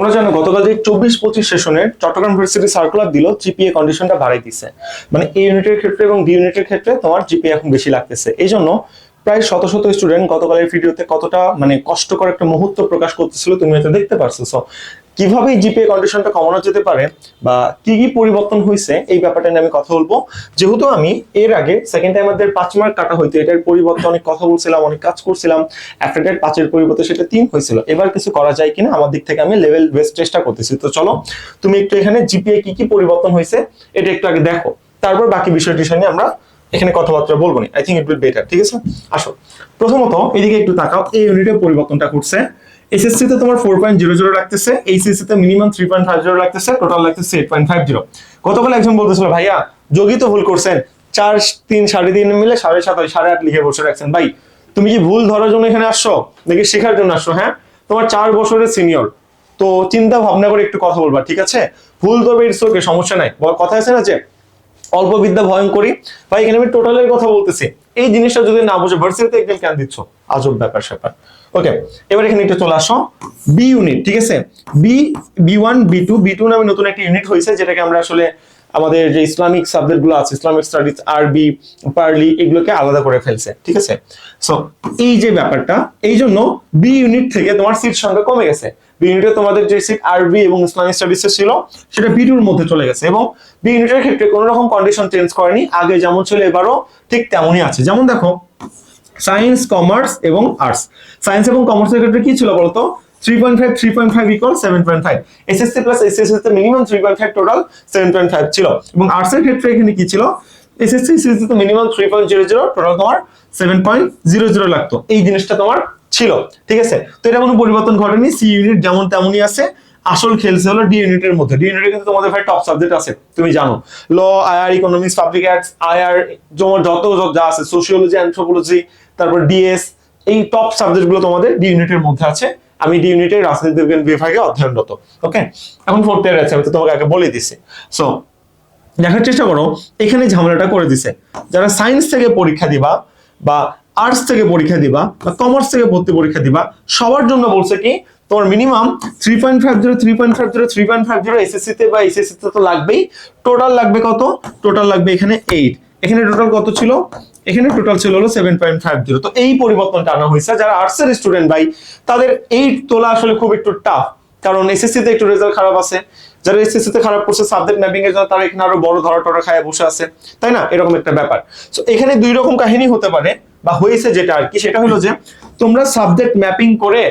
তোমরা জানো গতকাল যে চব্বিশ পঁচিশ সেশনের চট্টগ্রাম ইউনিভার্সিটি সার্কুলার দিল জিপিএ কন্ডিশনটা বাড়াই দিছে। মানে এ ইউনিটের ক্ষেত্রে এবং ডি ইউনিটের ক্ষেত্রে তোমার জিপিএ এখন বেশি লাগতেছে। এই জন্য প্রায় শত শত স্টুডেন্ট গতকালের ভিডিওতে কতটা মানে কষ্টকর একটা মুহূর্ত প্রকাশ করতেছিল তুমি এটা দেখতে পারছ। So, কীভাবে জিপিএ কন্ডিশনটা কমানো যেতে পারে বা কি কি পরিবর্তন হয়েছে, এই ব্যাপারটা নিয়ে আমি কথা বলব। যেহেতু আমি এর আগে সেকেন্ড টাইম আমাদের পাঁচ মার্ক কাটা হইতো এটার পরিবর্তে অনেক কথা বলছিলাম, অনেক কাজ করছিলাম। ডেট পাঁচের পরিবর্তে সেটা তিন হয়েছিল। এবার কিছু করা যায় কিনা, আমার দিক থেকে আমি লেভেল বেস্ট চেষ্টা করতেছি। তো চলো, তুমি একটু এখানে জিপিএ কি কি পরিবর্তন হয়েছে, এটা একটু আগে দেখো। তারপর বাকি বিষয়টি নিয়ে আমরা এখানে কথাবার্তা বলব না। I think it will better ঠিক আছে? আসো। প্রথমত, এদিকে একটু তাকাও, এই ইউনিটের পরিবর্তনটা করছে এসএসসি তে তোমার ফোর পয়েন্ট জিরো জিরো লাগতেছে এইচএসসি তে minimum three point five zero লাগতেছে টোটাল লাগতেছে এইট পয়েন্ট ফাইভ জিরো গতকাল একজন বলতেছিল, ভাইয়া, যোগী তো ভুল করছেন। চার, তিন, সাড়ে তিন মিলে সাড়ে সাত সাড়ে আট লিখে বসে রাখছেন। ভাই, তুমি কি ভুল ধরার জন্য এখানে আসছো? নাকি শেখার জন্য আসছো? হ্যাঁ? তোমার চার বছরের সিনিয়র তো চিন্তা ভাবনা করে একটু কথা বলবা, ঠিক আছে? ভুল ধরবে ইটস ওকে সমস্যা নাই। কথা আছে না যে, অল্প বিদ্যা ভয়ঙ্করী ভাই, এখানে আমি টোটালের কথা বলতেছি। এই জিনিসটা যদি না বুঝে ভার্সিটিতে একদম কেন দিচ্ছ? আজব ব্যাপার স্যাপার ওকে এবার এখানে একটু চলে আসো। বি ইউনিট ঠিক আছে? B B one B two B two নামে নতুন একটা ইউনিট হয়েছে, যেটাকে আমরা আসলে আমাদের যে ইসলামিক সাবজেক্টগুলো আছে ইসলামিক স্টাডিজ আরবি পার্লি এগুলোকে আলাদা করে ফেলছে, ঠিক আছে? সো এই যে ব্যাপারটা, এই জন্য বি ইউনিট থেকে তোমার সিট সংখ্যা কমে গেছে। বি ইউনিটে তোমাদের যে সিট আরবি এবং ইসলামিক স্টাডিজ ছিল, সেটা বি টুর মধ্যে চলে গেছে এবং বি ইউনিটের ক্ষেত্রে কোনো রকম কন্ডিশন চেঞ্জ করেনি। আগে যেমন ছিল, এবারও ঠিক তেমনই আছে। যেমন দেখো সায়েন্স কমার্স এবং আর্টস সায়েন্স এবং কমার্সের ক্ষেত্রে কি ছিল বলতো? Three point five three point five equal seven point five SSC plus SSC minimum three point five total seven point five ছিল। এবং আর্টস এর ক্ষেত্রে এখানে কি ছিল? এসএসসি এসএসসি তে minimum three point zero zero total তোমার সেভেন পয়েন্ট জিরো জিরো লাগতো। এই জিনিসটা তোমার ছিল। ঠিক আছে? তো এটা কোনো পরিবর্তন ঘটেনি। সি ইউনিট যেমন তেমনই আছে। আসল খেলছে হলো ডি মধ্যে। ডি কিন্তু তোমাদের ভাই টপ সাবজেক্ট আছে, তুমি জানো। Law IR economics public ads IR তোমার যত যা আছে সোশিওলজি অ্যান্থ্রোপোলজি তারপর ডিএস এই টপ সাবজেক্টগুলো তোমাদের ডি মধ্যে আছে। আমি ডি ইউনিটের রাজনীতি বিজ্ঞান বিভাগে অধ্যয়নরত ওকে এখন ফোর্থ ইয়ার আছে, আমি তো তোমাকে আগে বলে দিছি। সো দেখার চেষ্টা করো, এখানে ঝামেলাটা করে দিছে। যারা সায়েন্স থেকে পরীক্ষা দিবা বা আর্টস থেকে পরীক্ষা দিবা বা কমার্স থেকে ভর্তি পরীক্ষা দিবা, সবার জন্য বলছে কি তোমার minimum three point five zero three point five zero three point five zero SSC তে বা এসএসসি তে লাগবেই। টোটাল লাগবে কত? টোটাল লাগবে এখানে এইট এখানে টোটাল কত ছিল? এখানে টোটাল ছিল হলো সেভেন পয়েন্ট ফাইভ জিরো তো এই পরিবর্তনটা আনা হয়েছে। যারা আর্টসের স্টুডেন্ট ভাই, তাদের এইট তোলা আসলে খুব একটু টাফ কারণ এসএসসি তে একটু রেজাল্ট খারাপ আছে। যারা এসএসসি তে খারাপ করছে সাবজেক্ট ম্যাপিং এর জন্য তারা এখানে আরও বড় ধরা টরা খায় বসে আছে। তাই না? এরকম একটা ব্যাপার। তো এখানে দুই রকম কাহিনী হতে পারে, বা হয়েছে যেটা আর কি। সেটা হলো যে, তোমরা সাবজেক্ট ম্যাপিং করে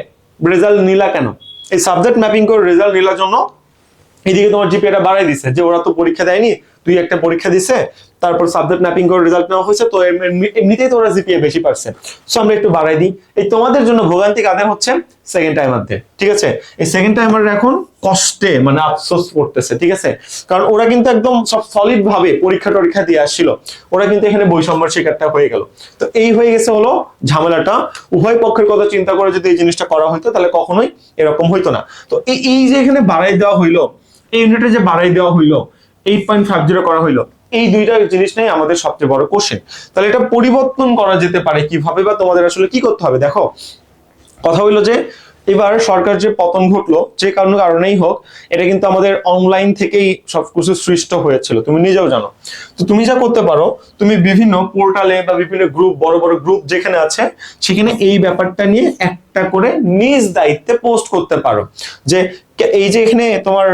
রেজাল্ট নিলা কেন? এই সাবজেক্ট ম্যাপিং করে রেজাল্ট নিলার জন্য এদিকে তোমার জিপিএটা বাড়াই দিছে, যে ওরা তো পরীক্ষা দেয়নি তুই একটা পরীক্ষা দিছে তারপর সাবজেক্ট ম্যাপিং করে রেজাল্ট নেওয়া হয়েছে, তো এমনিতেই তো ওরা জিপিএ বেশি পারছে। সো আমরা একটু বাড়াই দিই। এই তোমাদের জন্য ভোগান্তি কাদের হচ্ছে? সেকেন্ড টাইমারদের ঠিক আছে? এই সেকেন্ড টাইমার এখন কষ্টে মানে আফসোস করতেছে, ঠিক আছে? কারণ ওরা কিন্তু একদম সব সলিড ভাবে পরীক্ষা টরীক্ষা দিয়ে আসছিল। ওরা কিন্তু এখানে বৈষম্যের শিকারটা হয়ে গেল। তো এই হয়ে গেছে হলো ঝামেলাটা। উভয় পক্ষের কথা চিন্তা করে যদি এই জিনিসটা করা হইতো, তাহলে কখনোই এরকম হইতো না। তো এই যে এখানে বাড়াই দেওয়া হইল, এই ইউনিটে যে বাড়াই দেওয়া হইল এইট পয়েন্ট ফাইভ জিরো করা হইল এই দুইটা জিনিস নেই আমাদের সবচেয়ে বড় কোশ্চেন তাহলে এটা পরিবর্তন করা যেতে পারে কীভাবে বা তোমাদের আসলে কি করতে হবে? দেখো, কথা হইল যে, এবার সরকার যে পতন ঘটলো, যে কারণ কারণেই হোক, এটা কিন্তু আমাদের অনলাইন থেকেই সবকিছু সৃষ্ট হয়েছিল। তুমি নিজেও জানো। তো তুমি যা করতে পারো, তুমি বিভিন্ন পোর্টালে বা বিভিন্ন গ্রুপ বড় বড় গ্রুপ যেখানে আছে, সেখানে এই ব্যাপারটা নিয়ে একটা করে নিজ দায়িত্বে পোস্ট করতে পারো। যে, এই যে এখানে তোমার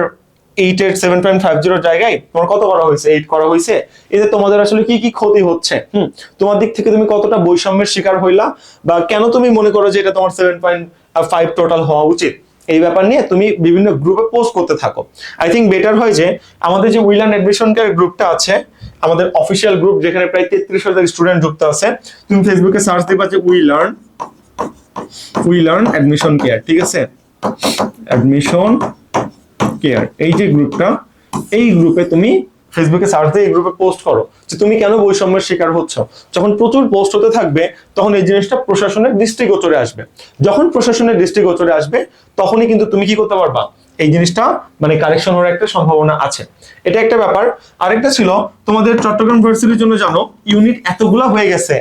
এইট এর সেভেন পয়েন্ট ফাইভ জিরো জায়গায় তোমার কত করা হয়েছে? এইট করা হয়েছে। এতে তোমাদের আসলে কি কি ক্ষতি হচ্ছে? হুম, তোমার দিক থেকে তুমি কতটা বৈষম্যের শিকার হইলা বা কেন তুমি মনে করো যে এটা তোমার সেভেন পয়েন্ট ফাইভ টোটাল হওয়া উচিত? এই ব্যাপার নিয়ে তুমি বিভিন্ন গ্রুপে পোস্ট করতে থাকো। আই থিঙ্ক বেটার হয় যে আমাদের যে উইলান অ্যাডমিশন কেয়ার গ্রুপটা আছে, আমাদের অফিসিয়াল গ্রুপ যেখানে প্রায় তেত্রিশ হাজার স্টুডেন্ট যুক্ত আছে, তুমি ফেসবুকে সার্চ দিবা যে we learn we learn admission care ঠিক আছে? অ্যাডমিশন কেয়ার এই যে গ্রুপটা, এই গ্রুপে তুমি ফেসবুকে সার্চ দিয়ে এই গ্রুপে পোস্ট করো যে তুমি কেন বৈষম্যের শিকার হচ্ছ। যখন প্রচুর পোস্ট হতে থাকবে, তখন এই জিনিসটা প্রশাসনের দৃষ্টিগোচরে আসবে। যখন প্রশাসনের দৃষ্টিগোচরে আসবে, তখনই কিন্তু তুমি কি করতে পারবা? এই জিনিসটা মানে কারেকশন হওয়ার একটা সম্ভাবনা আছে। এটা একটা ব্যাপার। আরেকটা ছিল, তোমাদের চট্টগ্রাম ভার্সিটির জন্য জানো ইউনিট এতগুলা হয়ে গেছে।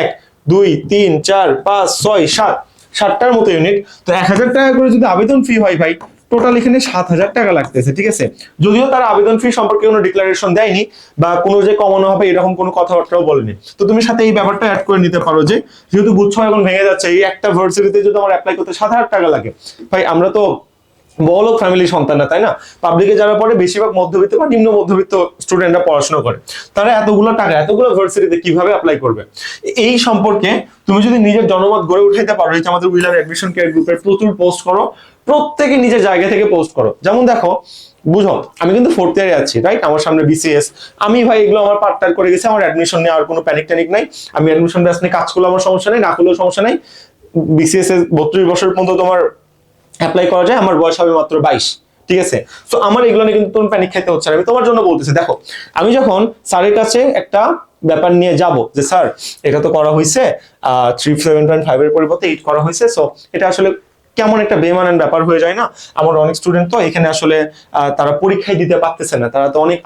এক, দুই, তিন, চার, পাঁচ, ছয়, সাত। সাতটার মতো ইউনিট তো এক হাজার টাকা করে যদি আবেদন ফি হয় ভাই টোটাল এখানে সাত হাজার টাকা লাগতেছে, ঠিক আছে? যদিও তারা আবেদন ফি সম্পর্কে কোনো ডিক্লারেশন দেয়নি বা কোনো যে কমানো হবে এরকম কোনো কথাবার্তাও বলেনি। তো তুমি সাথে এই ব্যাপারটা অ্যাড করে নিতে পারো যে, যেহেতু বুঝছ এখন ভেঙে যাচ্ছে, এই একটা ভার্সিটিতে যদি আমার অ্যাপ্লাই করতে সাত হাজার টাকা লাগে। ভাই, আমরা তো বড়লোক ফ্যামিলির সন্তান না তাই না? পাবলিকে যারা পড়ে, বেশিরভাগ মধ্যবিত্ত বা নিম্ন মধ্যবিত্ত স্টুডেন্টরা পড়াশোনা করে। তারা এতগুলো টাকা, এতগুলো ভার্সিটিতে কীভাবে অ্যাপ্লাই করবে? এই সম্পর্কে তুমি যদি নিজের জনমত গড়ে উঠাইতে পারো যে আমাদের উইলার অ্যাডমিশন কেয়ার গ্রুপের প্রচুর পোস্ট করো, প্রত্যেকে নিজের জায়গা থেকে পোস্ট করো। যেমন দেখো, বুঝো, আমি কিন্তু ফোর্থ ইয়ারে আছি রাইট আমার সামনে বিসিএস আমি ভাই এগুলো আমার পার্ট পার্টটার করে গেছি, আমার অ্যাডমিশন নিয়ে আর কোনো প্যানিক ট্যানিক নাই। আমি অ্যাডমিশন ব্যাস নিয়ে কাজ করলে আমার সমস্যা নেই, না করলেও সমস্যা নেই। বিসিএস এর বত্রিশ বছর পর্যন্ত তোমার অ্যাপ্লাই করা যায়, আমার বয়স হবে মাত্র বাইশ, ঠিক আছে? তো আমার এগুলো নিয়ে কিন্তু তোমার প্যানিক খাইতে হচ্ছে না। আমি তোমার জন্য বলতেছি, দেখো, আমি যখন স্যারের কাছে একটা ব্যাপার নিয়ে যাব যে, স্যার, এটা তো করা হয়েছে থ্রি সেভেন পয়েন্ট ফাইভ এর পরিবর্তে এইট করা হয়েছে সো এটা আসলে কেমন একটা বেমানান ব্যাপার হয়ে যায় না? আমার অনেক স্টুডেন্ট তো এখানে আসলে তারা পরীক্ষায় দিতে পারতেছে না। তারা তো অনেক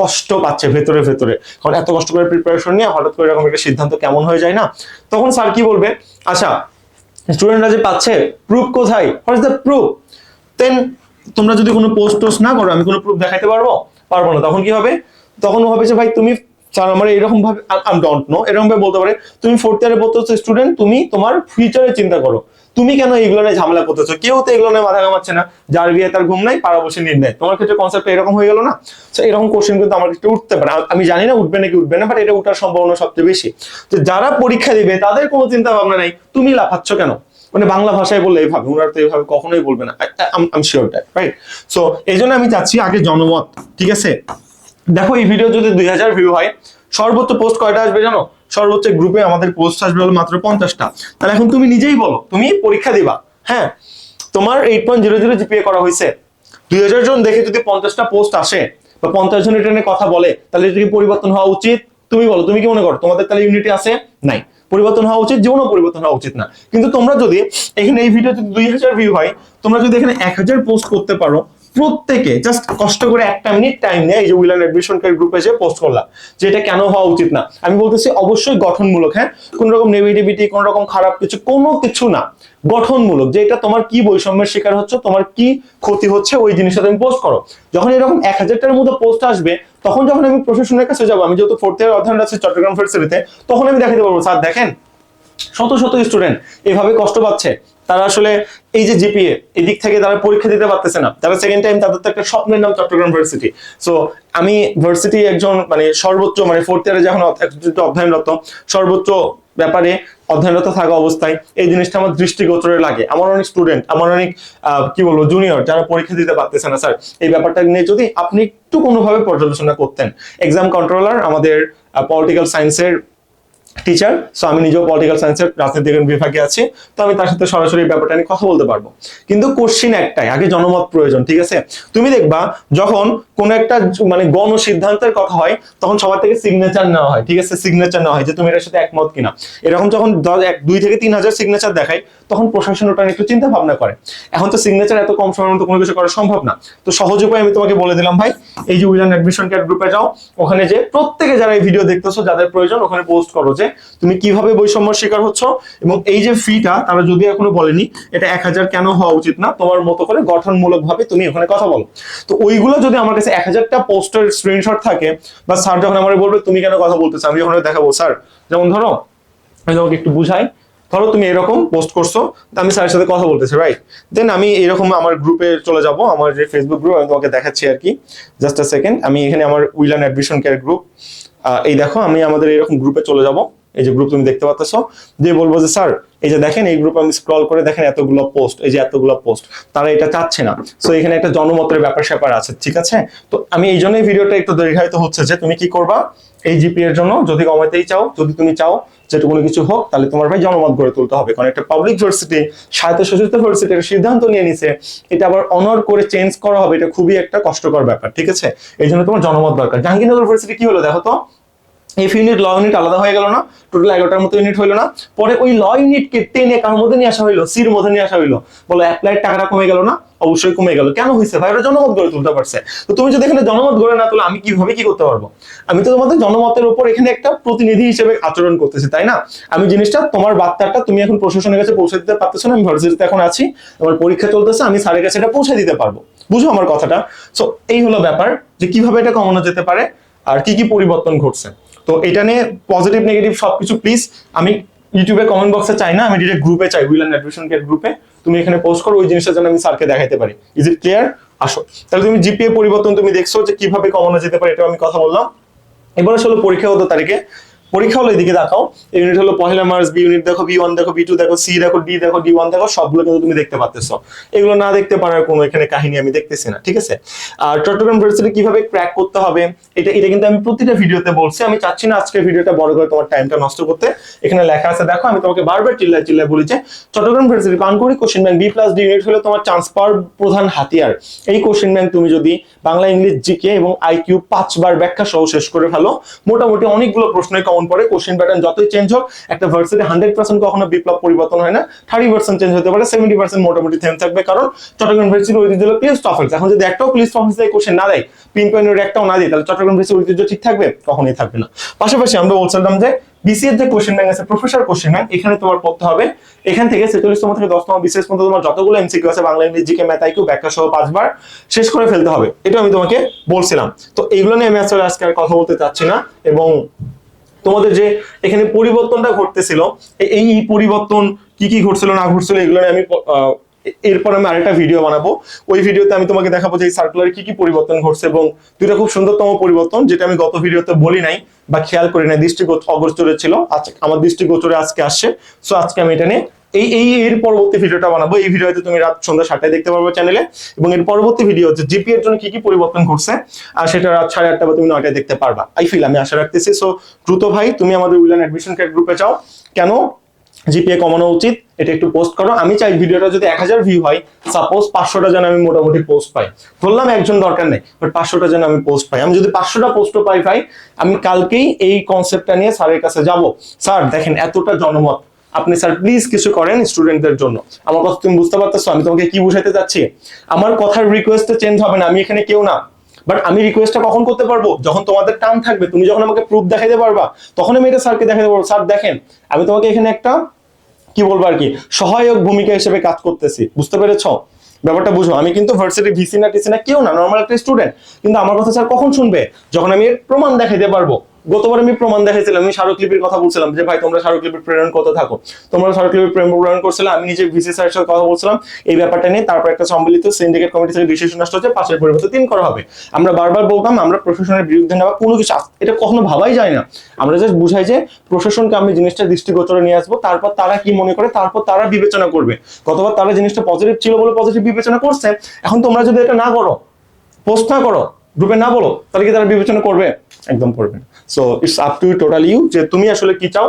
কষ্ট পাচ্ছে ভেতরে ভেতরে। কারণ এত কষ্ট করে প্রিপারেশন নিয়ে হঠাৎ করে এরকম একটা সিদ্ধান্ত কেমন হয়ে যায় না? তখন স্যার কি বলবে? আচ্ছা স্টুডেন্টরা যে পাচ্ছে প্রুফ কোথায়? What is the proof then তোমরা যদি কোনো পোস্ট টোস্ট না করো, আমি কোনো প্রুফ দেখাতে পারব? পারব না। তখন কি হবে? তখন হবে যে, ভাই, তুমি স্যার আমার এরকম ভাবে আই ডোন্ট নো এরকম ভাবে বলতে পারে, তুমি ফোর্থ ইয়ারে পড়তেছো স্টুডেন্ট তুমি তোমার ফিউচারে চিন্তা করো। তুমি কেন এইগুলো নিয়ে ঝামেলা করতেছো? কেউ তো এগুলো নিয়ে মাথা ঘামাচ্ছে না। যার বিয়ে তার ঘুম নাই, পাড়া বসে নির্ণয়। তোমার ক্ষেত্রে কনসেপ্ট এরকম হয়ে গেল না? এরকম কোশ্চেন কিন্তু আমার একটু উঠতে পারে। আমি জানি না উঠবে নাকি উঠবে না বাট এটা উঠার সম্ভাবনা সবচেয়ে বেশি। তো যারা পরীক্ষা দিবে, তাদের কোনো চিন্তা ভাবনা নাই, তুমি লাফাচ্ছ কেন? মানে বাংলা ভাষায় বললে এইভাবে ওনারা তো এইভাবে কখনোই বলবে না। I'm sure that right so এই জন্য আমি চাচ্ছি আগে জনমত, ঠিক আছে? দেখো, এই ভিডিও যদি দুই হাজার ভিউ হয়, সর্বোচ্চ পোস্ট কয়টা আসবে জানো? সর্বোচ্চ গ্রুপে আমাদের পোস্ট আসবে হলো মাত্র পঞ্চাশটা। তাহলে এখন তুমি নিজেই বলো, তুমি পরীক্ষা দিবা হ্যাঁ? তোমার eight point zero zero GPA করা হয়েছে। দুই হাজার জন দেখে যদি পঞ্চাশটা পোস্ট আসে, বা পঞ্চাশ জন এটা কথা বলে, তাহলে এটা কি পরিবর্তন হওয়া উচিত? তুমি বলো, তুমি কি মনে করো, তোমাদের তাহলে ইউনিটি আছে? নাই। পরিবর্তন হওয়া উচিত, জীবনও পরিবর্তন হওয়া উচিত না। কিন্তু তোমরা যদি এখানে এই ভিডিওতে দুই হাজার ভিউ হয়, তোমরা যদি এখানে এক হাজার পোস্ট করতে পারো প্রত্যেকে জাস্ট কষ্ট করে একটা মিনিট টাইম নিয়ে এই যে উইলার অ্যাডমিশন গ্রুপে যে পোস্ট করলাম, যে এটা কেন হওয়া উচিত না? আমি বলতেছি অবশ্যই গঠনমূলক হ্যাঁ? কোন রকম নেগেটিভিটি কোন রকম খারাপ কিছু, কোনো কিছু না। গঠনমূলক, যে এটা তোমার কি বৈষম্যের শিকার হচ্ছে, তোমার কি ক্ষতি হচ্ছে, ওই জিনিসটা তুমি পোস্ট করো। যখন এরকম এক হাজারটার মধ্যে পোস্ট আসবে, তখন যখন আমি প্রশাসনের কাছে যাব, আমি যেহেতু ফোর্থ ইয়ার অধ্যয়ন আছে চট্টগ্রাম ফেডারেশনিতে তখন আমি দেখাতে পারব, স্যার, দেখেন, শত শত স্টুডেন্ট এভাবে কষ্ট পাচ্ছে তারা আসলে এই যে জিপিএ এদিক থেকে তারা পরীক্ষা দিতে পারতেছে না। তারা সেকেন্ড টাইম তাদের তো একটা স্বপ্নের নাম চট্টগ্রাম ভার্সিটি সো আমি ভার্সিটি একজন মানে সর্বোচ্চ মানে ফোর্থ ইয়ারে যখন অধ- অধ্যয়নরত সর্বোচ্চ ব্যাপারে অধ্যয়নরত থাকা অবস্থায় এই জিনিসটা আমার দৃষ্টিগোচরে লাগে। আমার অনেক স্টুডেন্ট আমার অনেক কি বলব জুনিয়র যারা পরীক্ষা দিতে পারতেছে না, স্যার, এই ব্যাপারটা নিয়ে যদি আপনি একটু কোনোভাবে পর্যালোচনা করতেন। এক্সাম কন্ট্রোলার আমাদের পলিটিক্যাল সায়েন্সের টিচার সো আমি নিজেও পলিটিক্যাল সায়েন্সের রাজনীতি বিভাগে আছি, তো আমি তার সাথে সরাসরি ব্যাপারটা নিয়ে কথা বলতে পারব। কিন্তু কোশ্চিন একটাই, আগে জনমত প্রয়োজন, ঠিক আছে? তুমি দেখবা, যখন কোন একটা মানে গণ সিদ্ধান্তের কথা হয়, তখন সবার থেকে সিগনেচার নেওয়া হয়, ঠিক আছে? সিগনেচার নেওয়া হয় যে তুমি এটার সাথে একমত কিনা। এরকম যখন এক, দুই থেকে তিন হাজার সিগনেচার দেখায়, তখন প্রশাসন ওটা একটু চিন্তা ভাবনা করে। এখন তো সিগনেচার এত কম সময়ের মধ্যে কোনো কিছু করা সম্ভব না। তো সহজ উপায় আমি তোমাকে বলে দিলাম ভাই, এই যে উইলান অ্যাডমিশন কেয়ার গ্রুপে যাও, ওখানে যে প্রত্যেকে যারা এই ভিডিও দেখতেছো, যাদের প্রয়োজন, ওখানে পোস্ট করো যে তুমি কীভাবে বৈষম্য শিকার হচ্ছ? এবং এই যে ফিটা তারা যদি এখনও বলেনি, এটা এক হাজার কেন হওয়া উচিত না? তোমার মতো করে গঠনমূলক ভাবে তুমি ওখানে কথা বলো। তো ওইগুলো যদি আমার কাছে এক হাজারটা পোস্টের স্ক্রিনশট থাকে, বা স্যার যখন আমার বলবে, তুমি কেন কথা বলতে বলতেছো? আমি ওখানে দেখাবো স্যার যেমন ধরো, আমি তোমাকে একটু বুঝাই ধরো তুমি এরকম পোস্ট করছ আমি স্যারের সাথে কথা বলতেছি রাইট দেন আমি এরকম আমার গ্রুপে চলে যাব, আমার যে ফেসবুক গ্রুপ আমি তোমাকে দেখাচ্ছি আর কি জাস্ট আ সেকেন্ড আমি এখানে আমার উইলান অ্যাডমিশন কেয়ার গ্রুপ এই দেখো, আমি আমাদের এরকম গ্রুপে চলে যাব। এই যে গ্রুপ তুমি দেখতে পাচ্ছ যে বলব যে, স্যার, এই যে দেখেন, এই গ্রুপ আমি স্ক্রল করে দেখেন এতগুলো পোস্ট এই যে এতগুলো পোস্ট তারা এটা চাচ্ছে না। সো এখানে একটা জনমতের ব্যাপার স্যাপার আছে, ঠিক আছে? তো আমি এই জন্যই ভিডিওটা একটু দীর্ঘায়িত হচ্ছে যে, তুমি কি করবা এই জিপি এর জন্য, যদি কমাইতেই চাও, যদি তুমি চাও যেটা কোনো কিছু হোক, তাহলে তোমার ভাই জনমত গড়ে তুলতে হবে। কারণ একটা পাবলিক ভার্সিটি স্বায়ত্তশাসিত ভার্সিটি একটা সিদ্ধান্ত নিয়ে নিছে, এটা আবার অনার করে চেঞ্জ করা হবে, এটা খুবই একটা কষ্টকর ব্যাপার, ঠিক আছে? এই জন্য তোমার জনমত দরকার। জাহাঙ্গীরনগর ভার্সিটি কি হলো, দেখো তো? এফ ইউনিট ল ইউনিট আলাদা হয়ে গেল না টোটাল এগারোটার মতো ইউনিট হইল না। পরে ওই ল ইউনিটকে টেনে কার মধ্যে নিয়ে আসা হইল, সির মধ্যে নিয়ে আসা হইল। বলো অ্যাপ্লাইড টাকাটা কমে গেল না? অবশ্যই কমে গেল। কেন হয়েছে ভাই? ওরা জনমত গড়ে তুলতে পারছে। তো তুমি যদি এখানে জনমত গড়ে না তুলে, আমি কীভাবে কি করতে পারব? আমি তো তোমাদের জনমতের উপর এখানে একটা প্রতিনিধি হিসেবে আচরণ করতেছি, তাই না? আমি জিনিসটা, তোমার বার্তাটা তুমি এখন প্রশাসনের কাছে পৌঁছে দিতে পারতেছো না, আমি ভার্সিটিতে এখন আছি আমার পরীক্ষা চলতেছে, আমি স্যারের কাছে এটা পৌঁছে দিতে পারব। বুঝো আমার কথাটা? সো এই হলো ব্যাপার যে কীভাবে এটা কমানো যেতে পারে আর কি কি পরিবর্তন ঘটছে। তো এটা নিয়ে পজিটিভ নেগেটিভ সবকিছু প্লিজ আমি ইউটিউবে কমেন্ট বক্সে চাই না, আমি ডিরেক্ট গ্রুপে চাই উইল অ্যান্ড অ্যাডমিশন কেয়ার গ্রুপে তুমি এখানে পোস্ট করো, ওই জিনিসটা যেন আমি স্যারকে দেখাতে পারি। ইজ ইট ক্লিয়ার আসো। তাহলে তুমি জিপিএ পরিবর্তন তুমি দেখছ যে কীভাবে কমানো যেতে পারে এটা আমি কথা বললাম। এবার আসলে পরীক্ষা হতো তারিখে পরীক্ষা হলো এদিকে দেখাও। ইউনিট হলো পহেলা মার্চ, বি ইউনিট দেখো, বি ওয়ান দেখো, বি টু দেখো সি দেখো ডি দেখো ডি ওয়ান দেখো, সবগুলো কিন্তু তুমি দেখতে পাচ্ছ এগুলো না দেখতে পারার কোনো এখানে কাহিনী আমি দেখতেছি না, ঠিক আছে? আর চট্টগ্রাম ভার্সিটি কীভাবে ক্র্যাক করতে হবে, এটা এটা কিন্তু আমি প্রতিটা ভিডিওতে বলছি। আমি চাচ্ছি না আজকের ভিডিওটা বড় করে তোমার টাইমটা নষ্ট করতে। এখানে লেখা আছে, দেখো, আমি তোমাকে বারবার চিল্লায় চিল্লায় বলি যে, Chittagong varsity কানকুড়ি question bank B plus D unit হলো তোমার চান্স পাওয়ার প্রধান হাতিয়ার। এই কোশ্চেন ব্যাংক তুমি যদি বাংলা, ইংলিশ জিকে এবং আইকিউ পাঁচবার ব্যাখ্যা সহ শেষ করে ফেলো, মোটামুটি অনেকগুলো প্রশ্নই কমন পড়ে কোশ্চেন প্যাটার্ন যতই চেঞ্জ হোক, একটা ভার্সিটি হান্ড্রেড পার্সেন্ট কখনো বিপ্লব পরিবর্তন হয় না। থার্টি পার্সেন্ট চেঞ্জ হতে পারে সেভেন্টি পার্সেন্ট মোটামুটি থেমে থাকবে, কারণ চট্টগ্রাম ভার্সিটির ঐতিহ্য হলো প্লিস্ট অফিস এখন যদি একটাও প্লিস্ট অফিস থেকে কোশ্চেন না দেয় পিন পয়েন্টের একটাও না দেয়, তাহলে চট্টগ্রাম ভার্সিটির ঐতিহ্য ঠিক থাকবে? কখনোই থাকবে না। পাশাপাশি আমরা বলছিলাম যে বিসিএস যে কোশ্চেন ব্যাংক আছে প্রফেসর কোশ্চেন ব্যাংক এখানে তোমার পড়তে হবে। এখান থেকে ছেচল্লিশতম থেকে দশতম বিসিএস পর্যন্ত তোমার যতগুলো এমসিকিউ আছে, বাংলা ইংরেজি জিকে ম্যাথ আইকিউ ব্যাখ্যা সহ পাঁচবার শেষ করে ফেলতে হবে। এটা আমি তোমাকে বলছিলাম। তো এইগুলো নিয়ে আমি আসলে আজকে আর কথা বলতে চাচ্ছি না, এবং তোমাদের যে এখানে পরিবর্তনটা ঘটতেছিল এই পরিবর্তন কি কি ঘটছিল, না ঘটছিল, এগুলো আমি এরপর আমি আরেকটা ভিডিও বানাবো। ওই ভিডিওতে আমি তোমাকে দেখাবো যে এই সার্কুলারে কি কি পরিবর্তন ঘটছে এবং দুইটা খুব সুন্দরতম পরিবর্তন, যেটা আমি গত ভিডিওতে বলি নাই বা খেয়াল করি নাই, দৃষ্টিগোচর অগোচরে ছিল। আজকে আমার দৃষ্টিগোচরে আজকে আসছে। সো আজকে আমি এটা নিয়ে এই এই, এর পরবর্তী ভিডিওটা বানাবো। এই ভিডিওতে তুমি রাত সন্ধ্যা সাতটায় দেখতে পারবে চ্যানেলে এবং এর পরবর্তী ভিডিও হচ্ছে জিপি এর জন্য কি কি পরিবর্তন ঘটছে, আর সেটা রাত সাড়ে আটটা বা তুমি নয়টায় দেখতে পারবা। আই ফিল আমি আশা রাখতেছি। সো দ্রুত ভাই, তুমি আমাদের উইলান অ্যাডমিশন কেয়ার গ্রুপে যাও। কেন? জিপিএ কমানো উচিত, এটা একটু পোস্ট করো। আমি চাই ভিডিওটা যদি এক হাজার ভিউ হয় সাপোজ পাঁচশোটা যেন আমি মোটামুটি পোস্ট পাই। বললাম একজন দরকার নেই বাট পাঁচশোটা যেন আমি পোস্ট পাই। আমি যদি পাঁচশোটা পোস্টও পাই ভাই, আমি কালকেই এই কনসেপ্টটা নিয়ে স্যারের কাছে যাব। স্যার দেখেন, এতটা জনমত। আপনি স্যার প্লিজ কিছু করেন স্টুডেন্টদের জন্য। আমার কথা তুমি বুঝতে পারতেছো, আমি তোমাকে কি বুঝাইতে চাচ্ছি? আমার কথার রিকোয়েস্টে চেঞ্জ হবে না, আমি এখানে কেউ না। বাট আমি রিকোয়েস্টটা কখন করতে পারব? যখন তোমাদের টান থাকবে, তুমি যখন আমাকে প্রুফ দেখাইতে পারবা তখন আমি এটা স্যারকে দেখাতে পারব। স্যার দেখেন, আমি তোমাকে এখানে একটা, কি বলব আর কি, সহায়ক ভূমিকা হিসেবে কাজ করতেছি। বুঝতে পেরেছ? ব্যাপারটা বুঝো। আমি কিন্তু ভার্সিটি ভিসি না টিসি না, কেউ না নর্মাল একটা স্টুডেন্ট কিন্তু আমার কথা স্যার কখন শুনবে? যখন আমি প্রমাণ দেখাইতে পারব। গতবার আমি প্রমাণ দেখাইছিলাম, আমি স্মারকলিপির কথা বলছিলাম যে, ভাই, তোমরা স্মারকলিপি প্রেরণ করতে থাকো। তোমরা স্মারকলিপি প্রেরণ করছিলে, আমি নিজে ভিসি স্যারের সাথে কথা বলছিলাম। এই ব্যাপারটা নিয়ে তারপর একটা সম্মিলিত সিন্ডিকেট কমিটি থেকে ডিসিশন আসতে হচ্ছে পাঁচের পরিবর্তে তিন করা হবে। আমরা বারবার বলতাম, আমরা প্রশাসনের বিরুদ্ধে নেওয়া কোনো কিছু এটা কখনো ভাবাই যায় না। আমরা জাস্ট বুঝাই যে, প্রশাসনকে আমি জিনিসটা দৃষ্টিগোচরে নিয়ে আসব, তারপর তারা কি মনে করে, তারপর তারা বিবেচনা করবে। গতবার তারা জিনিসটা পজিটিভ ছিল বলে পজিটিভ বিবেচনা করছে, এখন তোমরা যদি এটা না করো পোস্ট না করো গ্রুপে না বলো, তাহলে কি তারা বিবেচনা করবে? একদম করবে না। So it's up to total you যে তুমি আসলে কি চাও,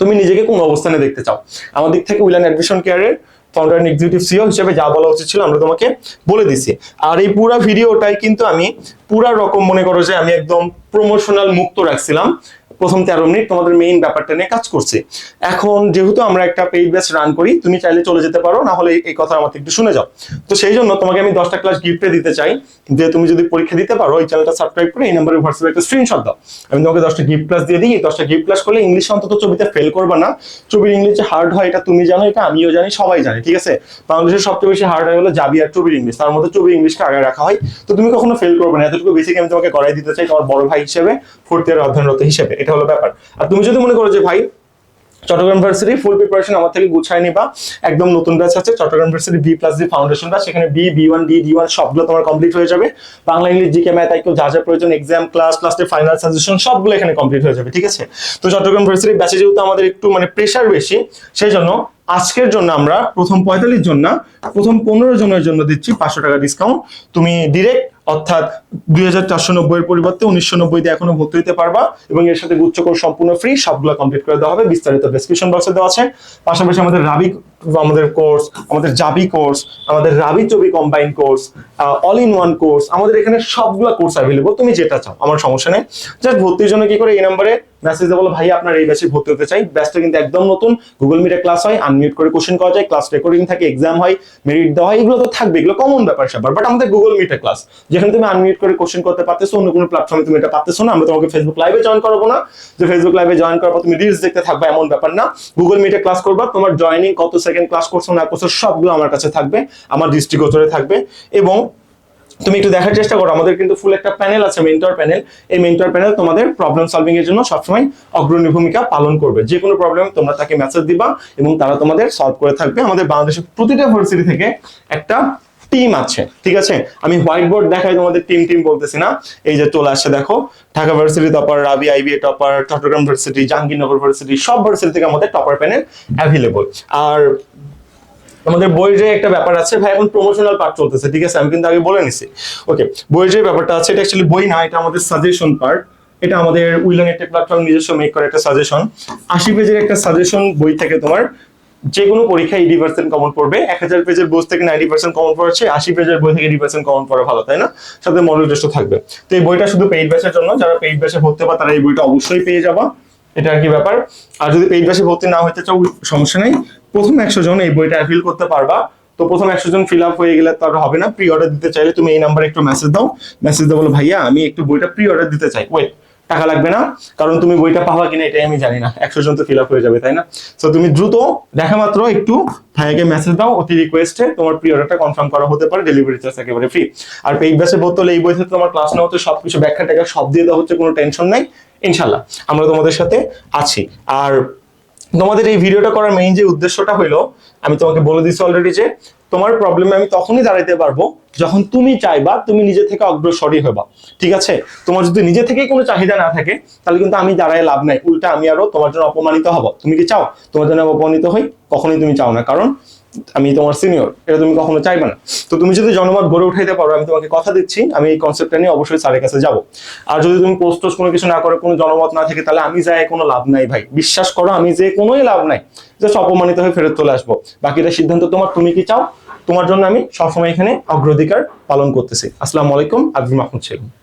তুমি নিজেকে কোন অবস্থানে দেখতে চাও। আমার দিক থেকে উইলান অ্যাডমিশন কেয়ারের ফাউন্ডার এক্সিকিউটিভ সিও হিসেবে যা বলা উচিত ছিল, আমরা তোমাকে বলে দিছি আর এই পুরো ভিডিওটাই কিন্তু আমি পুরা রকম মনে করো যে আমি একদম প্রমোশনাল মুক্ত রাখছিলাম। প্রথম তেরো মিনিট তোমাদের মেইন ব্যাপারটা নিয়ে কাজ করছে। এখন যেহেতু আমরা একটা পেইড ব্যাচ রান করি, তুমি চাইলে চলে যেতে পারো, না হলে এই কথা আমাকে একটু শুনে যাও। তো সেই জন্য তোমাকে আমি দশটা ক্লাস গিফটে দিতে চাই, যে তুমি যদি পরীক্ষা দিতে পারো, এই চ্যানেলটা সাবস্ক্রাইব করে এই নাম্বারে হোয়াটসঅ্যাপে একটা স্ক্রিনশট দাও। আমি তোমাকে দশটা গিফট ক্লাস দিয়ে দিই দশটা গিফট ক্লাস করলে ইংলিশ অন্তত ছবিতে ফেল করবে না। ছবির ইংলিশে হার্ড হয়, এটা তুমি জানো, এটা আমিও জানি, সবাই জানে, ঠিক আছে? বাংলাদেশের সবচেয়ে বেশি হার্ড হয় হলো জাবি আর ছবির ইংলিশ তার মধ্যে ছবির ইংলিশকে আগে রাখা হয়। তো তুমি কখনো ফেল করবে না। এতটুকু বেসিক আমি তোমাকে করাই দিতে চাই তোমার বড় ভাই হিসেবে ফোর্থ ইয়ার অধ্যয়নরত হিসেবে। এটা হলো ব্যাপার। আর তুমি যদি মনে করো যে, ভাই, চট্টগ্রাম ভার্সিটি ফুল প্রিপারেশন আমার থেকে গুছায় নিবা, একদম নতুন ব্যাচ আছে, Chittagong varsity B plus D foundation batch সেখানে B B one D D one সবগুলো তোমার কমপ্লিট হয়ে যাবে। Bangla, English GK math IQ যা যা প্রয়োজন এক্সাম ক্লাস লাস্টে ফাইনাল সাজেশন সবগুলো এখানে কমপ্লিট হয়ে যাবে, ঠিক আছে? তো চট্টগ্রাম ভার্সিটি ব্যাচে যেহেতু আমাদের একটু মানে প্রেশার বেশি, সেই জন্য আজকের জন্য আমরা প্রথম পঁয়তাল্লিশ জন না, প্রথম পনেরো জনের জন্য দিচ্ছি পাঁচশো টাকা ডিসকাউন্ট তুমি ডিরেক্ট অর্থাৎ দুই হাজার চারশো নব্বই পরিবর্তে উনিশশো নব্বই দিয়ে এখনও ভর্তি হতে পারবা এবং এর সাথে গুচ্ছকর সম্পূর্ণ ফ্রি সবগুলো কমপ্লিট করে দেওয়া হবে। বিস্তারিত ডেসক্রিপশন বক্সে দেওয়া আছে। পাশাপাশি আমাদের রাবি আমাদের কোর্স আমাদের জাবি কোর্স আমাদের Rabi Chobi combine course all in one course আমাদের এখানে সবগুলো কোর্স অ্যাভেলেবল তুমি যেটা চাও, আমার সমস্যা নেই। জাস্ট ভর্তির জন্য কি করে এই নাম্বারে মেসেজ দেবো ভাই আপনার এই ব্যাচে ভর্তি হতে চাই। ব্যাচটা কিন্তু একদম নতুন। গুগল মিটে ক্লাস হয় আনমিউট করে কোশ্চেন করা যায় ক্লাস রেকর্ডিং থাকে এক্সাম হয় মেরিট দেওয়া হয়, এগুলো তো থাকবে, এগুলো কমন ব্যাপার স্যাপার। বাট আমাদের গুগল মিটে ক্লাস যেখানে তুমি আনমিউট করে কোশ্চেন করতে পারতেছো, অন্য কোনো প্ল্যাটফর্মে তুমি এটা পারতেছো না, আমরা তোমাকে ফেসবুক লাইভে জয়েন করব না। যে ফেসবুক লাইভে জয়েন করার পর তুমি রিলস দেখতে থাকবে, এমন ব্যাপার না। গুগল মিটে ক্লাস করবা, তোমার জয়নিং কত সেকেন্ড ক্লাস করছ না করছ সবগুলো আমার কাছে থাকবে, আমার দৃষ্টিগোচরে থাকবে এবং তুমি একটু দেখার চেষ্টা করো, আমাদের কিন্তু ফুল একটা প্যানেল আছে মেন্টর প্যানেল এই মেন্টর প্যানেল তোমাদের প্রবলেম সলভিং এর জন্য সবসময় অগ্রণী ভূমিকা পালন করবে। যে কোনো প্রবলেম তোমরা তাকে মেসেজ দিবা এবং তারা তোমাদের সলভ করে থাকবে। আমাদের বাংলাদেশের প্রতিটা ভার্সিটি থেকে একটা টিম আছে, ঠিক আছে? আমি হোয়াইট বোর্ড দেখাই তোমাদের টিম টিম বলতেছি না। এই যে চলে আসছে, দেখো, Dhaka varsity topper Rabi IBA topper Chittagong varsity Jahangirnagar varsity সব ভার্সিটি থেকে আমাদের টপার প্যানেল অ্যাভেলেবল আর আমাদের বইয়ের একটা ব্যাপার আছে, ভাই, এখন প্রমোশনাল পার্ট চলতেছে, ঠিক আছে? আমি কিন্তু আগে বলে নিছি। ওকে বইয়ের যে ব্যাপারটা আছে, এটা অ্যাকচুয়ালি বই না, এটা আমাদের সাজেশন পার্ট এটা আমাদের উইলন একটা প্ল্যাটফর্ম নিজস্ব মেক করে একটা সাজেশন আশি পেজের একটা সাজেশন বই থেকে তোমার। যে কোনো পরীক্ষায় এইটি পার্সেন্ট কমন পড়বে। এক হাজার পেজের বই থেকে নাইনটি পার্সেন্ট কমন পড়ছে আশি পেজের বই থেকে এইটি পার্সেন্ট কমন পড়া ভালো, তাই না? সাথে মডেল টেস্টও থাকবে। তো এই বইটা শুধু পেইড ব্যাচের জন্য, যারা পেইড ব্যাচে ভর্তি হবে, তারা এই বইটা অবশ্যই পেয়ে যাবা। এটা আর কি ব্যাপার। আর যদি পেইড ব্যাচে ভর্তি না হতে চাও, সমস্যা নেই। প্রথম একশো জন এই বইটা ফিল করতে পারবা। তো প্রথম একশো জন ফিল আপ হয়ে গেলে তার হবে না। প্রি অর্ডার দিতে চাইলে তুমি এই নাম্বারে একটু মেসেজ দাও। মেসেজ দিয়ে বলো, ভাইয়া, আমি একটু বইটা প্রি অর্ডার দিতে চাই। ওয়েট টাকা লাগবে না? কারণ তুমি বইটা পাওয়া কিনা এটাই আমি জানি না। একশো জন তো ফিল আপ হয়ে যাবে, তাই না? তো তুমি দ্রুত, দেখা মাত্র একটু, ভাইয়াকে মেসেজ দাও। অতি রিকোয়েস্টে তোমার প্রি অর্ডারটা কনফার্ম করা হতে পারে। ডেলিভারি চার্জ একেবারে ফ্রি আর পেইড ব্যাচে ভর্তি হলে এই বইতে তোমার ক্লাস নেওয়া হচ্ছে সবকিছু ব্যাখ্যা টাকা সব দিয়ে দেওয়া হচ্ছে, কোনো টেনশন নাই। ইনশাল্লাহ আমরা তোমাদের সাথে আছি। আর তোমাদের এই ভিডিওটা করার মেইন যে উদ্দেশ্যটা হইল, আমি তোমাকে বলে দিচ্ছি অলরেডি যে, তোমার প্রবলেমে আমি তখনই দাঁড়াইতে পারব যখন তুমি চাইবা, তুমি নিজে থেকে অগ্রসরই হবা ঠিক আছে? তোমার যদি নিজে থেকেই কোনো চাহিদা না থাকে, তাহলে কিন্তু আমি দাঁড়ায় লাভ নাই। উল্টা আমি আরও তোমার জন্য অপমানিত হব। তুমি কি চাও? তোমার জন্য অপমানিত হই? কখনোই তুমি চাও না। কারণ আমি তোমার সিনিয়র এটা তুমি কখনো চাইবে না। তো তুমি যদি জনমত গড়ে উঠাইতে পারো, আমি তোমাকে কথা দিচ্ছি, আমি এই কনসেপ্টটা নিয়ে অবশ্যই স্যারের কাছে যাব। আর যদি তুমি পোস্ট কোনো কিছু না করে, কোনো জনমত না থাকে, তাহলে আমি যাই, কোনো লাভ নাই ভাই। বিশ্বাস করো, আমি যে কোনোই লাভ নাই, জাস্ট অপমানিত হয়ে ফেরত চলে আসব। বাকিটা সিদ্ধান্ত তোমার, তুমি কি চাও? তোমার জন্য আমি সবসময় এখানে অগ্রাধিকার পালন করতেছি। আসসালামু আলাইকুম, আব্দুল মাহমুদ সেলিম।